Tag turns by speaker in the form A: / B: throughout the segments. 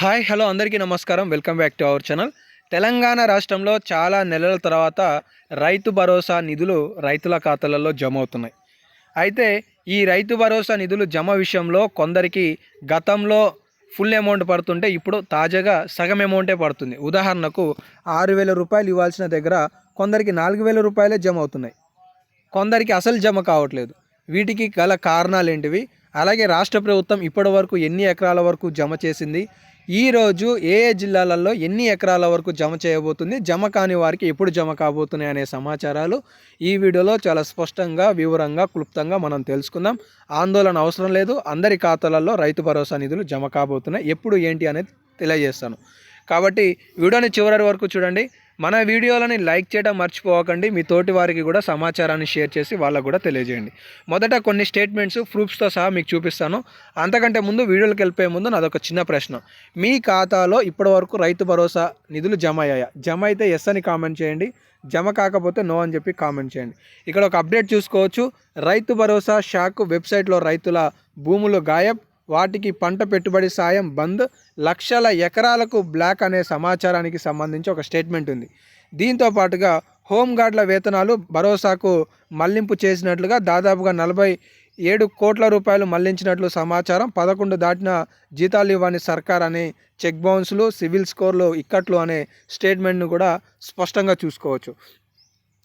A: Hi hello అందరికీ నమస్కారం. Welcome back to our channel. Telangana రాష్ట్రంలో చాలా నెలల తర్వాత రైతు భరోసా నిధులు రైతుల ఖాతాలలో జమ అవుతున్నాయి అయితే ఈ రైతు భరోసా నిధులు జమ విషయంలో కొందరికి గతంలో ఫుల్ అమౌంట్ పడుతుంటే ఇప్పుడు తాజాగా సగం అమౌంటే పడుతుంది. ఉదాహరణకు ఆరు వేల రూపాయలు ఇవ్వాల్సిన దగ్గర కొందరికి నాలుగు వేల రూపాయలే జమ అవుతున్నాయి కొందరికి అసలు జమ కావట్లేదు. వీటికి గల కారణాలు ఏంటివి? అలాగే రాష్ట్ర ప్రభుత్వం ఇప్పటి వరకు ఎన్ని ఎకరాల వరకు జమ చేసింది? ఈ రోజు ఏ ఏ జిల్లాలలో ఎన్ని ఎకరాల వరకు జమ చేయబోతుంది జమ కాని వారికి ఎప్పుడు జమ కాబోతున్నాయి అనే సమాచారాలు ఈ వీడియోలో చాలా స్పష్టంగా వివరంగా క్లుప్తంగా మనం తెలుసుకుందాం. ఆందోళన అవసరం లేదు. అందరి ఖాతాలలో రైతు భరోసా నిధులు జమ కాబోతున్నాయి. ఎప్పుడు ఏంటి అనేది తెలియజేస్తాను. కాబట్టి వీడియోని చివరి వరకు చూడండి. మన వీడియోలని లైక్ చేయడం మర్చిపోకండి. మీ తోటి వారికి కూడా సమాచారాన్ని షేర్ చేసి వాళ్ళకు కూడా తెలియజేయండి. మొదట కొన్ని స్టేట్మెంట్స్ ప్రూఫ్స్తో సహా మీకు చూపిస్తాను. అంతకంటే ముందు వీడియోలకు వెళ్ళిపోయే ముందు నాదొక చిన్న ప్రశ్న. మీ ఖాతాలో ఇప్పటివరకు రైతు భరోసా నిధులు జమ అయ్యాయా? జమ అయితే ఎస్ అని కామెంట్ చేయండి. జమ కాకపోతే నో అని చెప్పి కామెంట్ చేయండి. ఇక్కడ ఒక అప్డేట్ చూసుకోవచ్చు. రైతు భరోసా షాక్ వెబ్సైట్లో రైతుల భూములు గాయబ్. వాటికి పంట పెట్టుబడి సాయం బంద్ లక్షల ఎకరాలకు బ్లాక్ అనే సమాచారానికి సంబంధించి ఒక స్టేట్మెంట్ ఉంది. దీంతో పాటుగా హోంగార్డుల వేతనాలు భరోసాకు మళ్ళింపు చేసినట్లుగా దాదాపుగా నలభై ఏడు కోట్ల రూపాయలు మళ్ళించినట్లు సమాచారం పదకొండు దాటిన జీతాలు ఇవ్వని సర్కార్ అని చెక్ బౌన్స్లు సివిల్ స్కోర్లు ఇక్కట్లు అనే స్టేట్మెంట్ను కూడా స్పష్టంగా చూసుకోవచ్చు.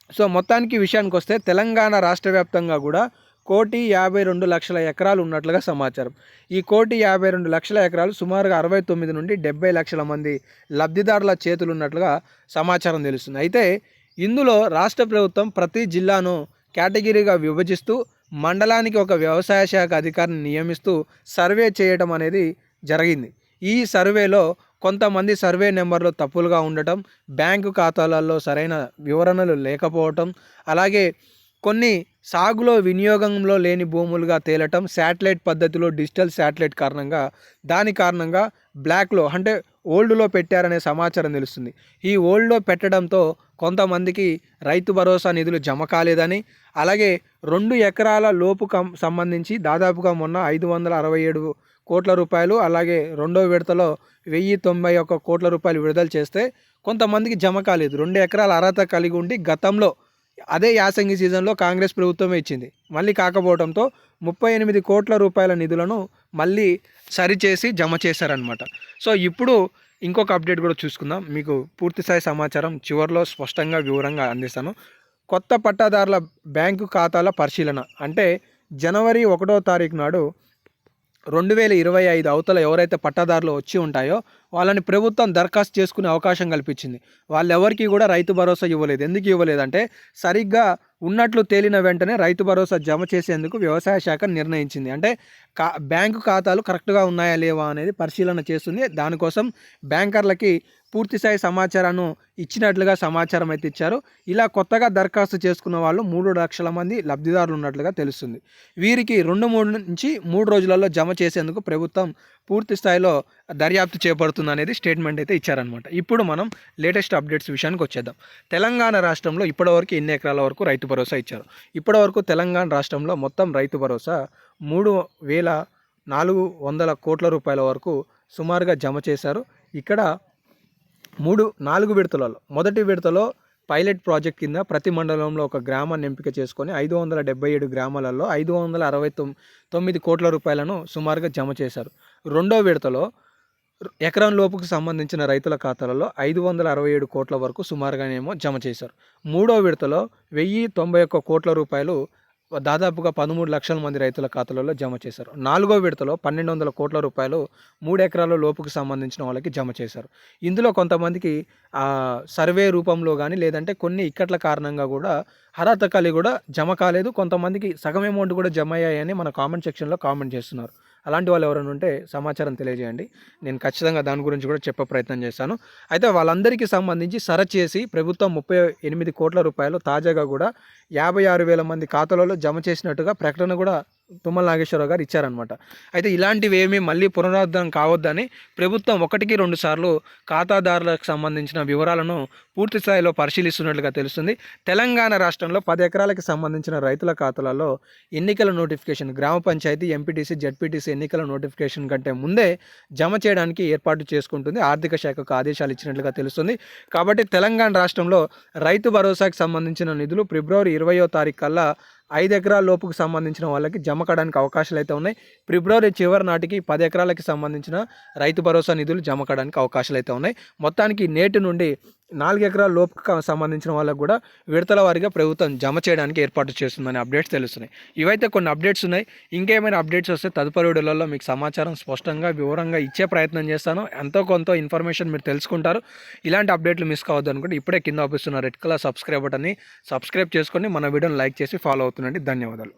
A: సో మొత్తానికి విషయానికి వస్తే తెలంగాణ రాష్ట్ర వ్యాప్తంగా కూడా కోటి యాభై రెండు లక్షల ఎకరాలు ఉన్నట్లుగా సమాచారం. ఈ కోటి యాభై రెండు లక్షల ఎకరాలు సుమారుగా అరవై తొమ్మిది నుండి డెబ్బై లక్షల మంది లబ్ధిదారుల చేతులు ఉన్నట్లుగా సమాచారం తెలుస్తుంది. అయితే ఇందులో రాష్ట్ర ప్రభుత్వం ప్రతి జిల్లాను కేటగిరీగా విభజిస్తూ మండలానికి ఒక వ్యవసాయ శాఖ అధికారిని నియమిస్తూ సర్వే చేయటం అనేది జరిగింది. ఈ సర్వేలో కొంతమంది సర్వే నెంబర్లు తప్పులుగా ఉండటం బ్యాంకు ఖాతాలలో సరైన వివరణలు లేకపోవటం అలాగే కొన్ని సాగులో వినియోగంలో లేని భూములుగా తేలటం శాటిలైట్ పద్ధతిలో డిజిటల్ శాటిలైట్ కారణంగా దాని కారణంగా బ్లాక్లో అంటే ఓల్డ్లో పెట్టారనే సమాచారం తెలుస్తుంది. ఈ ఓల్డ్లో పెట్టడంతో కొంతమందికి రైతు భరోసా నిధులు జమ కాలేదని అలాగే రెండు ఎకరాల లోపు కం సంబంధించి దాదాపుగా మొన్న ఐదు వందల అరవై ఏడు కోట్ల రూపాయలు అలాగే రెండో విడతలో వెయ్యి తొంభై ఒక్క కోట్ల రూపాయలు విడుదల చేస్తే కొంతమందికి జమ కాలేదు. రెండు ఎకరాల అర్హత కలిగి ఉండి గతంలో అదే యాసంగి సీజన్లో కాంగ్రెస్ ప్రభుత్వమే ఇచ్చింది. మళ్ళీ కాకపోవడంతో ముప్పై ఎనిమిది కోట్ల రూపాయల నిధులను మళ్ళీ సరిచేసి జమ చేశారనమాట సో ఇప్పుడు ఇంకొక అప్డేట్ కూడా చూసుకుందాం. మీకు పూర్తిస్థాయి సమాచారం చివరిలో స్పష్టంగా వివరంగా అందిస్తాను. కొత్త పట్టాదారుల బ్యాంకు ఖాతాల పరిశీలన. అంటే జనవరి ఒకటో తారీఖు నాడు రెండు వేల ఇరవై ఐదు అవతల ఎవరైతే పట్టాదారులు వచ్చి ఉంటాయో వాళ్ళని ప్రభుత్వం దరఖాస్తు చేసుకునే అవకాశం కల్పించింది. వాళ్ళెవరికి కూడా రైతు భరోసా ఇవ్వలేదు. ఎందుకు ఇవ్వలేదంటే సరిగ్గా ఉన్నట్లు తేలిన వెంటనే రైతు భరోసా జమ చేసేందుకు వ్యవసాయ శాఖ నిర్ణయించింది. అంటే కా బ్యాంకు ఖాతాలు కరెక్ట్గా ఉన్నాయా లేవా అనేది పరిశీలన చేస్తుంది. దానికోసం బ్యాంకర్లకి పూర్తిస్థాయి సమాచారాన్ని ఇచ్చినట్లుగా సమాచారం అయితే ఇచ్చారు. ఇలా కొత్తగా దరఖాస్తు చేసుకున్న వాళ్ళు మూడు లక్షల మంది లబ్ధిదారులు ఉన్నట్లుగా తెలుస్తుంది. వీరికి రెండు మూడు నుంచి మూడు రోజులలో జమ చేసేందుకు ప్రభుత్వం పూర్తి స్థాయిలో దర్యాప్తు చేపడుతుంది అనేది స్టేట్మెంట్ అయితే ఇచ్చారనమాట ఇప్పుడు మనం లేటెస్ట్ అప్డేట్స్ విషయానికి వచ్చేద్దాం. తెలంగాణ రాష్ట్రంలో ఇప్పటివరకు ఎన్ని ఎకరాల వరకు రైతు భరోసా ఇచ్చారు? ఇప్పటివరకు తెలంగాణ రాష్ట్రంలో మొత్తం రైతు భరోసా మూడు వేల నాలుగు వందల కోట్ల రూపాయల వరకు సుమారుగా జమ చేశారు. ఇక్కడ మూడు నాలుగు విడతలలో. మొదటి విడతలో పైలట్ ప్రాజెక్ట్ కింద ప్రతి మండలంలో ఒక గ్రామాన్ని ఎంపిక చేసుకొని ఐదు వందల డెబ్బై ఏడు గ్రామాలలో ఐదు వందల అరవై తొమ్ తొమ్మిది కోట్ల రూపాయలను సుమారుగా జమ చేశారు. రెండో విడతలో ఎకరం లోపుకు సంబంధించిన రైతుల ఖాతాలలో ఐదు వందల అరవై ఏడు కోట్ల వరకు సుమారుగానేమో జమ చేశారు. మూడో విడతలో వెయ్యి తొంభై ఒక్క కోట్ల రూపాయలు దాదాపుగా పదమూడు లక్షల మంది రైతుల ఖాతాలలో జమ చేశారు. నాలుగో విడతలో పన్నెండు వందల కోట్ల రూపాయలు మూడు ఎకరాల లోపుకు సంబంధించిన వాళ్ళకి జమ చేశారు. ఇందులో కొంతమందికి సర్వే రూపంలో కానీ లేదంటే కొన్ని ఇక్కట్ల కారణంగా కూడా అర్హత కలిగి కూడా జమ కాలేదు. కొంతమందికి సగం అమౌంట్ కూడా జమ అయ్యాయని మన కామెంట్ సెక్షన్లో కామెంట్ చేస్తున్నారు. అలాంటి వాళ్ళు ఎవరైనా ఉంటే సమాచారం తెలియజేయండి. నేను ఖచ్చితంగా దాని గురించి కూడా చెప్పే ప్రయత్నం చేస్తాను. అయితే వాళ్ళందరికీ సంబంధించి సరచేసి చేసి ప్రభుత్వం ముప్పై ఎనిమిది కోట్ల రూపాయలు తాజాగా కూడా యాభై ఆరు వేల మంది ఖాతాలలో జమ చేసినట్టుగా ప్రకటన కూడా తుమ్మల నాగేశ్వరరావు గారు ఇచ్చారనమాట అయితే ఇలాంటివి ఏమీ మళ్ళీ పునరుద్ధరణ కావద్దని ప్రభుత్వం ఒకటికి రెండు సార్లు ఖాతాదారులకు సంబంధించిన వివరాలను పూర్తి స్థాయిలో పరిశీలిస్తున్నట్లుగా తెలుస్తుంది. తెలంగాణ రాష్ట్రంలో పది ఎకరాలకు సంబంధించిన రైతుల ఖాతాలలో ఎన్నికల నోటిఫికేషన్ గ్రామ పంచాయతీ ఎంపీటీసీ జడ్పీటీసీ ఎన్నికల నోటిఫికేషన్ కంటే ముందే జమ చేయడానికి ఏర్పాటు చేసుకుంటుంది. ఆర్థిక శాఖకు ఆదేశాలు ఇచ్చినట్లుగా తెలుస్తుంది. కాబట్టి తెలంగాణ రాష్ట్రంలో రైతు భరోసాకి సంబంధించిన నిధులు ఫిబ్రవరి ఇరవయో తారీఖు కల్లా ఐదు ఎకరాల లోపుకు సంబంధించిన వాళ్ళకి జమ కావడానికి అవకాశాలు అయితే ఉన్నాయి. ఫిబ్రవరి చివరి నాటికి పది ఎకరాలకి సంబంధించిన రైతు భరోసా నిధులు జమ కావడానికి అవకాశాలు అయితే ఉన్నాయి. మొత్తానికి నేటి నుండి నాలుగు ఎకరాల లోపుకు సంబంధించిన వాళ్ళకు కూడా విడతల వారిగా ప్రభుత్వం జమ చేయడానికి ఏర్పాటు చేస్తుందని అప్డేట్స్ తెలుస్తున్నాయి. ఇవైతే కొన్ని అప్డేట్స్ ఉన్నాయి. ఇంకేమైనా అప్డేట్స్ వస్తే తదుపరి వీడియోలలో మీకు సమాచారం స్పష్టంగా వివరంగా ఇచ్చే ప్రయత్నం చేస్తాను. ఎంతో కొంత ఇన్ఫర్మేషన్ మీరు తెలుసుకుంటారు. ఇలాంటి అప్డేట్లు మిస్ కావద్దు అనుకుంటే ఇప్పుడే కింద ఆపిస్తున్న రెడ్ కలర్ సబ్స్క్రైబ్ బటన్ని సబ్స్క్రైబ్ చేసుకొని మన వీడియోని లైక్ చేసి ఫాలో అవుతుండండి. ధన్యవాదాలు.